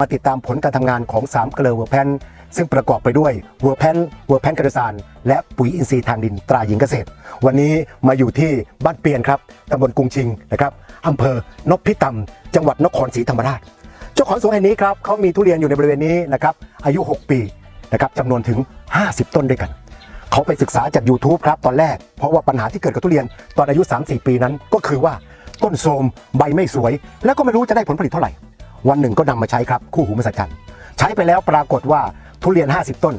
มาติดตามผลการทำงานของ3เกลือเวอร์แพนซึ่งประกอบไปด้วยเวอร์แพนเวอร์แพนกระสานและปุ๋ยอินทรีย์ทางดินตราหญิงเกษตร วันนี้มาอยู่ที่บ้านเปียนครับตำบลกรุงชิงนะครับอำเภอนพิตำจังหวัดนครศรีธรรมราช เจ้าของสวนแห่งนี้ครับเขามีทุเรียนอยู่ในบริเวณนี้นะครับอายุ 6 ปีนะครับจำนวนถึง 50 ต้นด้วยกัน เขาไปศึกษาจาก YouTube ครับตอนแรก เพราะว่าปัญหาที่เกิดกับทุเรียนตอนอายุ 3-4 ปีนั้นก็คือว่าต้นโทมใบไม่สวย แล้วก็ไม่รู้จะได้ผลผลิตเท่าไหร่ วันหนึ่งก็นำมาใช้ครับคู่หูมหัศจรรย์ใช้ไปแล้วปรากฏว่าทุเรียน 50 ต้น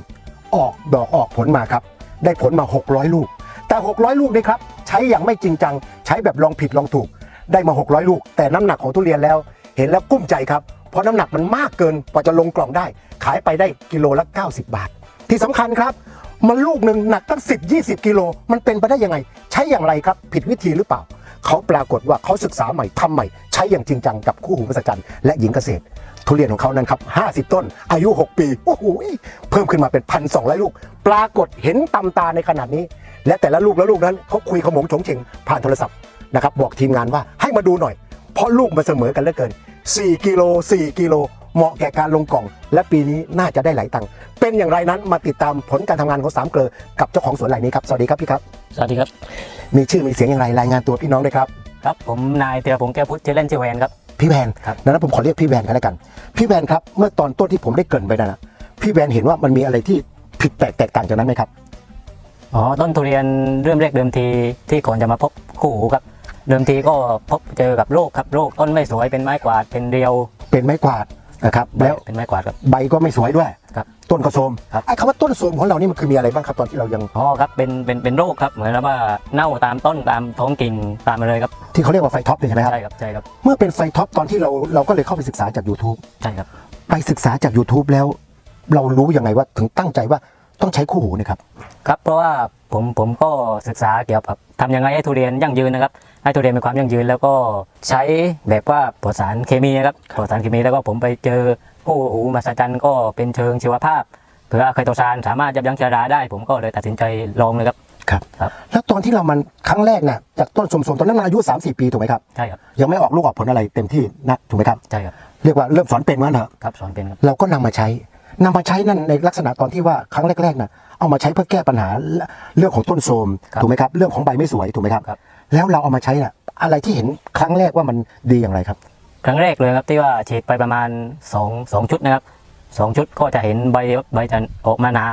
ออกดอกออกผลมาครับได้ผลมา 600 ลูก แต่ 600 ลูกนี่ครับใช้อย่างไม่จริงจัง ใช้แบบลองผิดลองถูก ได้มา 600 ลูก แต่น้ำหนักของทุเรียนแล้ว เห็นแล้วกุ้มใจครับเพราะน้ำหนักมันมากเกินกว่าจะลงกล่องได้ ขายไปได้กิโลละ 90 บาท ที่สำคัญครับ มันลูกหนึ่งหนักตั้ง10 20 กิโลมันเป็นไปได้ยังไง ใช้อย่างไรครับ ผิดวิธีหรือเปล่า เขาปรากฏว่าเขาศึกษาใหม่ทำใหม่ ใช้อย่างจริงจังกับคู่หูมหัศจรรย์และหญิงเกษตร ทุเรียนของเขานั้นครับ 50 ต้น อายุ 6 ปี โอ้โห เพิ่มขึ้นมาเป็นพันสองลูก ปรากฏเห็นตำตาในขนาดนี้ และแต่ละลูกและลูกนั้นเขาคุยขโมงโฉงเฉงผ่านโทรศัพท์นะครับบอกทีมงานว่าให้มาดูหน่อย เพราะลูกมันเสมอกันเหลือเกิน 4 กิโล 4 กิโลเหมาะแก่การลงกล่อง และปีนี้น่าจะได้หลายตังค์เป็นอย่างไรนั้นมาติดตามผลการทำงานของสามเกลอกับเจ้าของสวนรายนี้ครับสวัสดีครับพี่ครับ สวัสดีครับ มีชื่อมีเสียงอย่างไรรายงานตัวพี่น้องด้วยครับ ครับ ผมนายเตียพงษ์แก้วพุทธชื่อเล่นชื่อแวนครับ พี่แวนครับดังนั้นผมขอเรียกพี่แวนกันแล้วกัน พี่แวนครับ เมื่อตอนต้นที่ผมได้เกรินไปนะนะพี่แวนเห็นว่ามันมีอะไรที่ผิดแปลกแตกต่างจากนั้นไหมครับ อ๋อ ต้นทุเรียนเริ่มแรกเดิมทีที่ก่อนจะมาพบคู่หูครับ เดิมทีก็พบเจอกับโรคครับ โรคต้นไม่สวยเป็นไม้กวาดเป็นเรียว เป็นไม้กวาด นะครับ แล้วเป็นไม้กวาดครับ ใบก็ไม่สวยด้วย ครับต้นก็โทรมครับ ไอ้คำว่าต้นโทรมของเรานี่มันคือมีอะไรบ้างครับตอนที่เรายังอ๋อครับเป็นเป็นเป็นโรคครับ เหมือนว่าเน่าตามต้นตามท้องกิ่งตามอะไรครับที่เขาเรียกว่าไฟท็อปเนี่ยใช่ไหมครับ ใช่ครับใช่ครับเมื่อเป็นไฟท็อปตอนที่เราเราก็เลยเข้าไปศึกษาจาก YouTube ใช่ครับ ไปศึกษาจาก YouTube แล้ว เรารู้ยังไงว่าถึงตั้งใจว่าต้องใช้คู่หูเนะครับ ครับเพราะว่าผมผมก็ศึกษาเกี่ยวกับทำยังไงให้ทุเรียนยั่งยืนนะครับ ให้ทุเรียนมีความยั่งยืน แล้วก็ใช้แบบว่าปลอดสารเคมีนะครับปลอดสารเคมีแล้วก็ผมไปเจอผู้หูมาสจันก็เป็นเชิงชีวภาพเผื่อไคโตซานสามารถยับยั้งเชื้อราได้ ผมก็เลยตัดสินใจลองเลยครับครับครับแล้วตอนที่เรามันครั้งแรกน่ะจากต้นสมๆตอนนั้นมันอายุ3-4 ปีถูกไหมครับใช่ครับยังไม่ออกลูกออกผลอะไรเต็มที่นักถูกไหมครับใช่ครับเรียกว่าเริ่มสอนเป็นว่าเถอะครับสอนเป็นครับเราก็นำมาใช้นำมาใช้นั่นในลักษณะตอนที่ว่าครั้งแรกๆน่ะเอามาใช้เพื่อแก้ปัญหาเรื่องของต้นโทรมถูกไหมครับเรื่องของใบไม่สวยถูกไหมครับครับ แล้วเราเอามาใช้น่ะ อะไรที่เห็นครั้งแรกว่ามันดีอย่างไรครับ ครั้งแรกเลยครับที่ว่าฉีดไปประมาณ2องสองชุดนะครับสองชุดก็จะเห็นใบใบจะออกมาหนา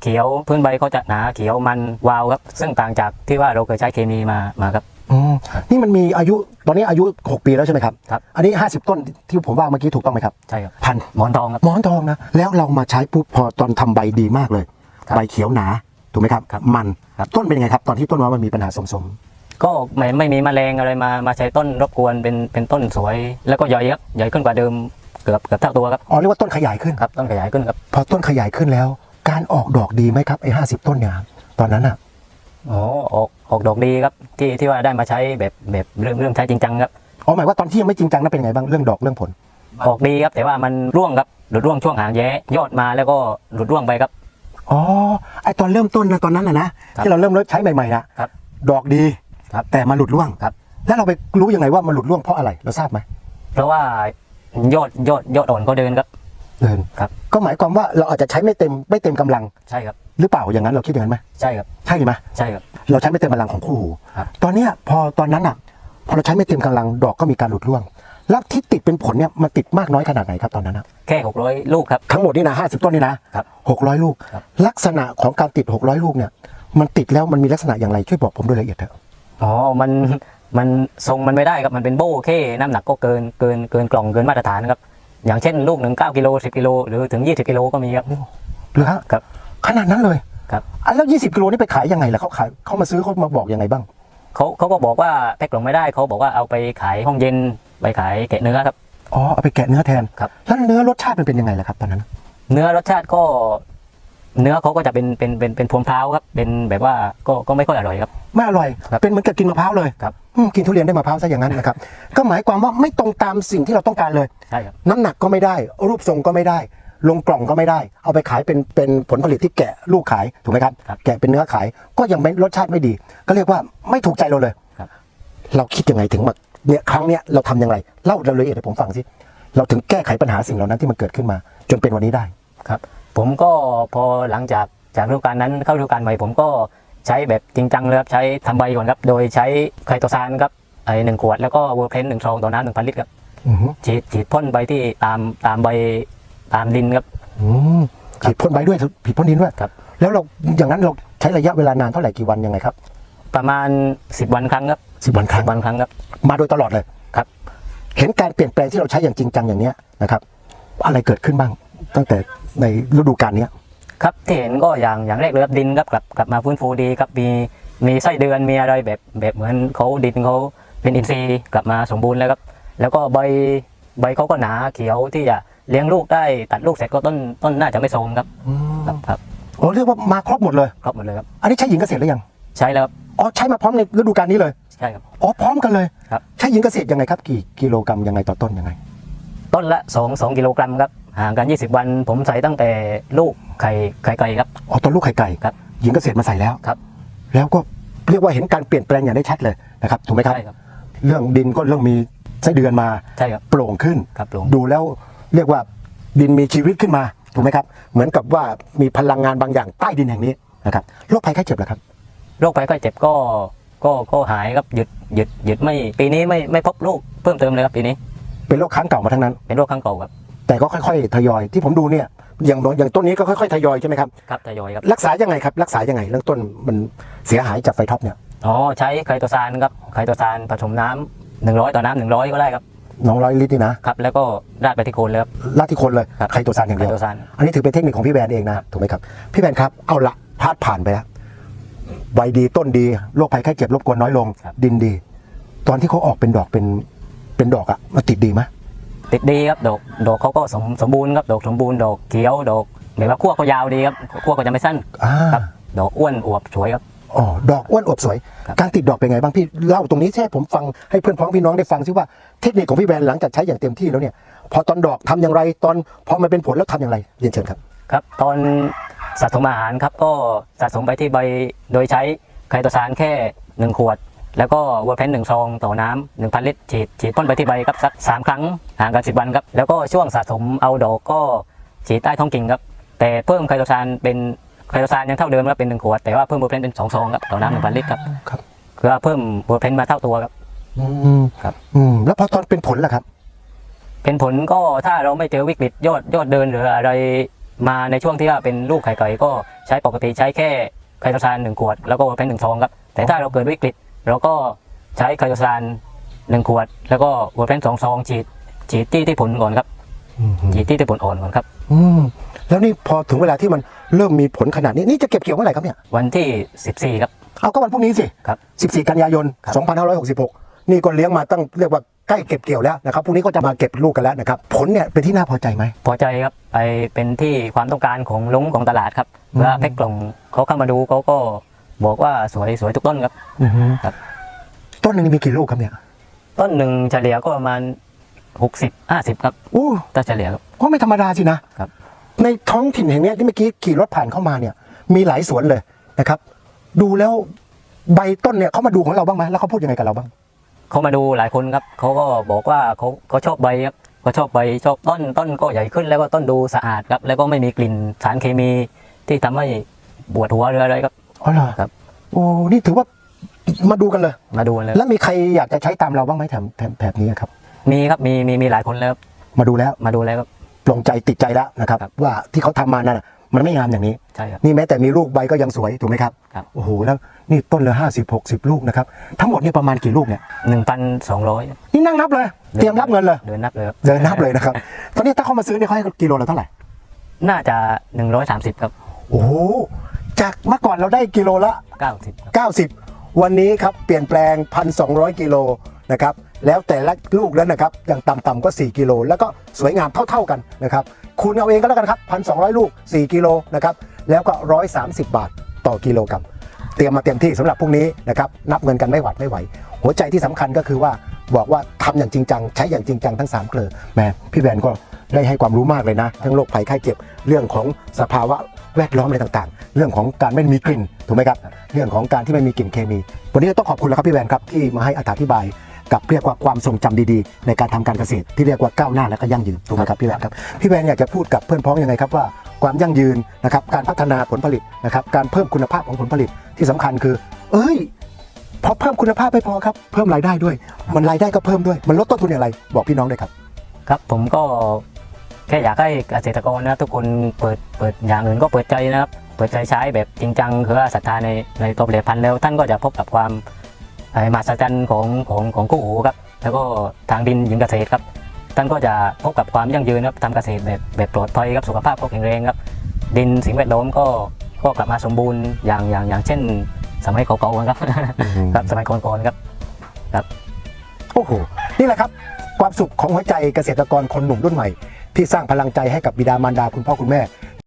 เขียวพื้นใบก็จะหนาเขียวมันวาวครับ ซึ่งต่างจากที่ว่าเราเคยใช้เคมีมามาครับอืมนี่มันมีอายุตอนนี้อายุ 6 ปีแล้วใช่ไหมครับครับ อันนี้ 50 ต้นที่ผมว่าเมื่อกี้ถูกต้องไหมครับใช่ครับพันหมอนทองครับหมอนทองนะแล้วเรามาใช้ปุ๊บพอตอนทำใบดีมากเลยครับใบเขียวหนาถูกไหมครับครับมันครับต้นเป็นยังไงครับ ตอนที่ต้นว่ามันมีปัญหาสมสม ก็ไม่ไม่มีแมลงอะไรมามาใช้ต้นรบกวนเป็นเป็นต้นสวย แล้วก็ใหญ่ครับใหญ่ขึ้นกว่าเดิมเกือบเกือบเท่าตัวครับอ๋อเรียกว่าต้นขยายขึ้นครับต้นขยายขึ้นครับพอต้นขยายขึ้นแล้ว การออกดอกดีไหมครับไอ้ห้าสิบต้นเนี่ยครับตอนนั้นอะอ๋อออกออกดอกดีครับที่ที่ว่าได้มาใช้แบบแบบเริ่มเริ่มใช้จริงจังครับอ๋อหมายว่าตอนที่ยังไม่จริงจังนั้นเป็นไงบ้างเรื่องดอกเรื่องผล ออกดีครับ แต่ว่ามันร่วงครับหลุดร่วงช่วงหางแย้ยอดมาแล้วก็หลุดร่วงไปครับอ๋อไอ้ตอนเริ่มต้นนะตอนนั้นนะนะครับที่เราเริ่มใช้ใหม่ๆนะครับ ดอกดี ครับแต่มาหลุดร่วงครับ แล้วเราไปรู้ยังไงว่ามันหลุดร่วงเพราะอะไรเราทราบไหมเพราะว่ายอดยอดยอดอ่อนก็เดินครับเดินครับ ก็หมายความว่าเราอาจจะใช้ไม่เต็มไม่เต็มกำลังใช่ครับ หรือเปล่าอย่างนั้นเราคิดอย่างนั้นไหมใช่ครับใช่ไหมใช่ครับ เราใช้ไม่เต็มกำลังของคู่หูครับตอนเนี้ยพอตอนนั้นอะพอเราใช้ไม่เต็มกำลังดอกก็มีการหลุดร่วงแล้วที่ติดเป็นผลเนี่ยมันติดมากน้อยขนาดไหนครับตอนนั้นอะแค่หกร้อยลูกครับทั้งหมดนี่นะห้าสิบต้นนี่นะครับหกร้อยลูกครับลักษณะของการติดหกร้อยลูกเนี่ยมันติดแล้วมันมีลักษณะอย่างไรช่วยบอกผมโดยละเอียดเถอะ อ๋อ มัน มันทรงมันไม่ได้ครับ มันเป็นโบ้แค่น้ำหนักก็เกิน เกิน เกินกล่อง เกินมาตรฐานครับ อย่างเช่นลูกหนึ่งเก้ากิโลสิบกิโลหรือถึงยี่สิบกิโลก็มีครับหรือฮะครับ ขนาดนั้นเลยครับ อันแล้วยี่สิบกิโลนี่ไปขายยังไงล่ะเขาขายเขามาซื้อเขามาบอกยังไงบ้าง เขาเขาก็บอกว่าแพ็คกล่องไม่ได้เขาบอกว่าเอาไปขายห้องเย็น ไปขายแกะเนื้อครับ อ๋อเอาไปแกะเนื้อแทนครับ แล้วเนื้อรสชาติมันเป็นยังไงล่ะครับตอนนั้น เนื้อรสชาติก็ เนื้อเขาก็จะเป็นเป็นเป็นเป็นพวงพร้าวครับ เป็นแบบว่าก็ก็ไม่ค่อยอร่อยครับ ไม่อร่อย ครับเป็นเหมือนกับกินมะพร้าวเลยครับ อืมกินทุเรียนได้มะพร้าวซะอย่างนั้นนะครับ ก็หมายความว่าไม่ตรงตามสิ่งที่เราต้องการเลย ใช่ครับ น้ำหนักก็ไม่ได้ รูปทรงก็ไม่ได้ ลงกล่องก็ไม่ได้ เอาไปขายเป็นเป็นผลผลิตที่แกะลูกขายถูกไหมครับ ครับ แกะเป็นเนื้อขายก็ยังไม่รสชาติไม่ดี ก็เรียกว่าไม่ถูกใจเราเลย ครับ เราคิดยังไงถึงมาเนี่ยครั้งเนี้ยเราทำยังไงเล่ารายละเอียดให้ผมฟังสิเราถึงแก้ไขปัญหาสิ่งเหล่านั้นที่มันเกิดขึ้นมา จนเป็นวันนี้ได้ ครับ ผมก็พอหลังจากจากฤดูกาลนั้นเข้าฤดูกาลใหม่ผมก็ใช้แบบจริงจังเลยครับใช้ทำใบก่อนครับ โดยใช้ไคโตซานครับไอหนึ่งขวดแล้วก็เวอร์เพนหนึ่งซองต่อน้ำหนึ่งพันลิตรครับอือหือฉีดฉีดพ่นไปที่ตามตามใบตามดินครับอืมผิดพ่นใบด้วยผิดพ่นดินด้วยครับ แล้วเราอย่างนั้นเราใช้ระยะเวลานานเท่าไหร่กี่วันยังไงครับ ประมาณ10วันครั้งครับสิบวันครั้ง10วันครั้งครับ มาโดยตลอดเลยครับ เห็นการเปลี่ยนแปลงที่เราใช้อย่างจริงจังอย่างเนี้ยนะครับ อะไรเกิดขึ้นบ้างตั้งแต่ ในฤดูกาลเนี้ยครับที่เห็นก็อย่างอย่างแรกเลยครับดินครับกลับกลับมาฟื้นฟูดีครับมีมีไส้เดือนมีอะไรแบบแบบเหมือนเขาดินเขาเป็นอินทรีย์กลับมาสมบูรณ์แล้วครับ แล้วก็ใบใบเขาก็หนาเขียวที่จะเลี้ยงลูกได้ตัดลูกเสร็จก็ต้นต้นน่าจะไม่โทรมครับครับครับโอ้เรียกว่ามาครบหมดเลยครบหมดเลยครับอันนี้ใช้หญิงเกษตรหรือยังใช้แล้วครับอ๋อใช้มาพร้อมในฤดูกาลนี้เลยใช่ครับอ๋อพร้อมกันเลยครับใช้หญิงเกษตรยังไงครับ กี่กิโลกรัมยังไงต่อต้นยังไง ต้นละ2 2กิโลกรัมครับ ห่างกัน 20 วันผมใส่ตั้งแต่ลูกไข่ไข่ไก่ครับ อ๋อต้นลูกไข่ไก่ครับ หญิงเกษตรมาใส่แล้วครับ แล้วก็เรียกว่าเห็นการเปลี่ยนแปลงอย่างได้ชัดเลยนะครับถูกไหมครับ ใช่ครับ เรื่องดินก็เรื่องมีไส้เดือนมาใช่ครับโปร่งขึ้น ครับลุงดูแล้วเรียกว่าดินมีชีวิตขึ้นมาถูกไหมครับ เหมือนกับว่ามีพลังงานบางอย่างใต้ดินแห่งนี้นะครับโรคภัยไข้เจ็บเหรอครับ โรคภัยไข้เจ็บก็ก็ก็หายครับหยุดหยุดหยุดไม่ปีนี้ไม่ไม่พบโรคเพิ่มเติมเลยครับปีนี้เป็นโรคค้างเก่ามาทั้งนั้น เป็นโรคข้างเก่าครับ แต่ก็ค่อยๆทยอยที่ผมดูเนี่ยอย่างอย่างต้นนี้ก็ค่อยๆทยอยใช่ไหไหมครับครับทยอยครับรักษายังไงครับรักษายังไงเรื่องต้นมันเสียหายจากไฟท็อปเนี่ยอ๋อใช้ไคโตซานครับไคโตซานผสมน้ำหนึ่งร้อยต่อน้ำหนึ่งร้อยก็ได้ครับน้องร้อยลิตรนี่นะครับแล้วก็ราดไปที่โคนเลยครับลาดที่คนเลยครับไคโตซานอย่างไคเดียวโตซานอันนี้ถือเป็นเทคนิคของพี่แบนเองนะถูกไหมครับพี่แบนครับเอาละพาดผ่านไปแล้วใบดีต้นดีโรคภัยไข้เจ็บรบกวนน้อยลง ดินดี ตอนที่เขาออกเป็นดอกเป็นเป็นดอกอะมันติดดีไหม ติดดีครับดอกดอกเขาก็สมสมบูรณ์ครับดอกสมบูรณ์ดอกเขียวดอกแบบว่าขั้วก็ยาวดีครับขั้วก็จะไม่สั้นอ่าครับดอกอ้วนอวบสวยครับ อ๋อดอกอ้วนอวบสวย ครับ การติดดอกเป็นไงบ้างพี่เล่าตรงนี้ให้ผมฟังให้เพื่อนพ้องพี่น้องได้ฟังซิว่าเทคนิคของพี่แบนหลังจากใช้อย่างเต็มที่แล้วเนี่ย พอตอนดอกทำอย่างไรตอนพอมันเป็นผลแล้วทำอย่างไรเรียนเชิญครับ ครับตอนสะสมอาหารครับก็สะสมไปที่ใบโดยใช้ไคโตซานแค่หนึ่งขวด แล้วก็เวอร์แพนหนึ่งซองต่อน้ำหนึ่งพันลิตรฉีดฉีดพ่นไปที่ใบครับสักสามครั้งห่างกันสิบวันครับแล้วก็ช่วงสะสมเอาดอกก็ฉีดใต้ท้องกิ่งครับแต่เพิ่มไคโตซานเป็นไคโตซานยังเท่าเดิมครับเป็นหนึ่งขวดแต่ว่าเพิ่มเวอร์แพนเป็นสองซองครับต่อน้ำหนึ่งพันลิตรครับครับคือว่าเพิ่มเวอร์แพนมาเท่าตัวครับอืมครับอืมแล้วพอตอนเป็นผลล่ะครับ เป็นผลก็ถ้าเราไม่เจอวิกฤตยอดยอดเดินหรืออะไรมาในช่วงที่ว่าเป็นลูกไข่ไก่ก็ใช้ปกติใช้แค่ไคโตซานหนึ่งขวดแล้วก็เป็นหนึ่งซองครับแต่ถ้าเราเกิดวิกฤต เราก็ใช้ไคโตซานหนึ่งขวด แล้วก็เวอร์แพนสองซองฉีดฉีดที่ที่ผลก่อนครับอืมฉีดที่ที่ผลอ่อนก่อนครับอืมแล้วนี่พอถึงเวลาที่มันเริ่มมีผลขนาดนี้นี่จะเก็บเกี่ยวเมื่อไหร่ครับเนี่ยวันที่ 14 ครับ เอาก็วันพรุ่งนี้สิครับ 14 กันยายนครับ2566 นี่ก็เลี้ยงมาตั้งเรียกว่าใกล้เก็บเกี่ยวแล้วนะครับพรุ่งนี้ก็จะมาเก็บลูกกันแล้วนะครับ ผลเนี่ยเป็นที่น่าพอใจไหม พอใจครับไปเป็นที่ความต้องการของลุงของตลาดครับอืมเมื่อแพ็คกล่องเขาเข้ามาดูเขาก็ บอกว่าสวยสวยทุกต้นครับครับ ต้นหนึงมีกี่ลูกครับเนี่ยต้นหนึ่งเฉลี่ยก็ประมาณ60 50ครับอู้ถ้าเฉลี่ยครับ ก็ไม่ธรรมดาสินะ ครับ ในท้องถิ่นแห่งเนี้ยที่เมื่อกี้ขี่รถผ่านเข้ามาเนี่ย มีหลายสวนเลยนะครับ ดูแล้วใบต้นเนี่ยเขามาดูของเราบ้างไหมแล้วเขาพูดยังไงกับเราบ้าง เขามาดูหลายคนครับเขาก็บอกว่าเขาเขาชอบใบครับเขาชอบใบชอบต้นต้นก็ใหญ่ขึ้น แล้วก็ต้นดูสะอาดครับ แล้วก็ไม่มีกลิ่นสารเคมีที่ทำให้ปวดหัวหรืออะไรครับ อ๋อเหรอครับ โอ้นี่ถือว่ามาดูกันเลย มาดูเลย แล้วมีใครอยากจะใช้ตามเราบ้างไหมแถมแถมแบบนี้ครับ มีครับมีมีมีหลายคนแล้วครับมาดูแล้วมาดูแล้วครับ ปลงใจติดใจแล้วนะครับ ครับ ว่าที่เขาทำมานั่นน่ะมันไม่งามอย่างนี้ ใช่ครับ นี่แม้แต่มีลูกใบก็ยังสวยถูกไหมครับครับ โอ้โหแล้วนี่ต้นละห้าสิบหกสิบลูกนะครับทั้งหมดเนี่ยประมาณกี่ลูกเนี่ยหนึ่งพันสองร้อยนี่นั่งนับเลย เตรียมรับเงินเลย เดินนับเลยครับเดินนับเลยนะครับ ตอนนี้ถ้าเขามาซื้อเนี่ยเขาให้กิโลละเท่าไหร่ น่าจะหนึ่งร้อยสามสิบครับ โอ้โห จากเมื่อก่อนเราได้กิโลละเก้าสิบครับ90 วันนี้ครับเปลี่ยนแปลง 1,200 กิโลนะครับแล้วแต่ละลูกแล้วนะครับอย่างต่ำๆก็ 4 กิโล แล้วก็สวยงามเท่าๆกันนะครับคูณเอาเองก็แล้วกันครับ 1,200 ลูก 4 กิโลนะครับแล้วก็ 130 บาทต่อกิโลกรัมเตรียมมาเต็มที่สำหรับพรุ่งนี้นะครับนับเงินกันไม่หวัดไม่ไหว หัวใจที่สำคัญก็คือว่าบอกว่าทำอย่างจริงจังใช้อย่างจริงจังทั้ง 3 เกลือแหมพี่แบนก็ได้ให้ความรู้มากเลยนะ ทั้งโรคภัยไข้เจ็บเรื่องของสภาวะ แวดล้อมอะไรต่างๆ เรื่องของการไม่มีกลิ่นถูกไหมครับ เรื่องของการที่ไม่มีกลิ่นเคมี วันนี้ต้องขอบคุณแล้วครับพี่แบนครับที่มาให้อธิบายกับเรียกว่าความทรงจำดีๆ ในการทำการเกษตรที่เรียกว่าก้าวหน้าและก็ยั่งยืนถูกไหมครับพี่แวนครับพี่แวนอยากจะพูดกับเพื่อนพ้องยังไงครับว่าความยั่งยืนนะครับการพัฒนาผลผลิตนะครับการเพิ่มคุณภาพของผลผลิตที่สำคัญคือ เอ้ยพอเพิ่มคุณภาพไม่พอครับเพิ่มรายได้ด้วย มันรายได้ก็เพิ่มด้วย มันลดต้นทุนอย่างไรบอกพี่น้องด้วยครับ ครับผมก็ แค่อยากให้เกษตรกรนะทุกคนเปิดเปิดอย่างอื่นก็เปิดใจนะครับ เปิดใจใช้แบบจริงจังคือว่าศรัทธาในในตัวผลิตภัณฑ์แล้วท่านก็จะพบกับความเอ่อมหัศจรรย์ของของของกู้หูครับ แล้วก็ทางดินหญิงเกษตรครับ ท่านก็จะพบกับความยั่งยืนครับทำเกษตรแบบแบบปลอดภัยครับสุขภาพก็แข็งแรงครับ ดินสิ่งแวดล้อมก็ก็กลับมาสมบูรณ์อย่างอย่างอย่างเช่น สมัยเก่าๆครับครับสมัยก่อนๆครับโอ้โหนี่แหละครับ ความสุขของหัวใจเกษตรกรคนหนุ่มรุ่นใหม่ ที่สร้างพลังใจให้กับบิดามารดาคุณพ่อคุณแม่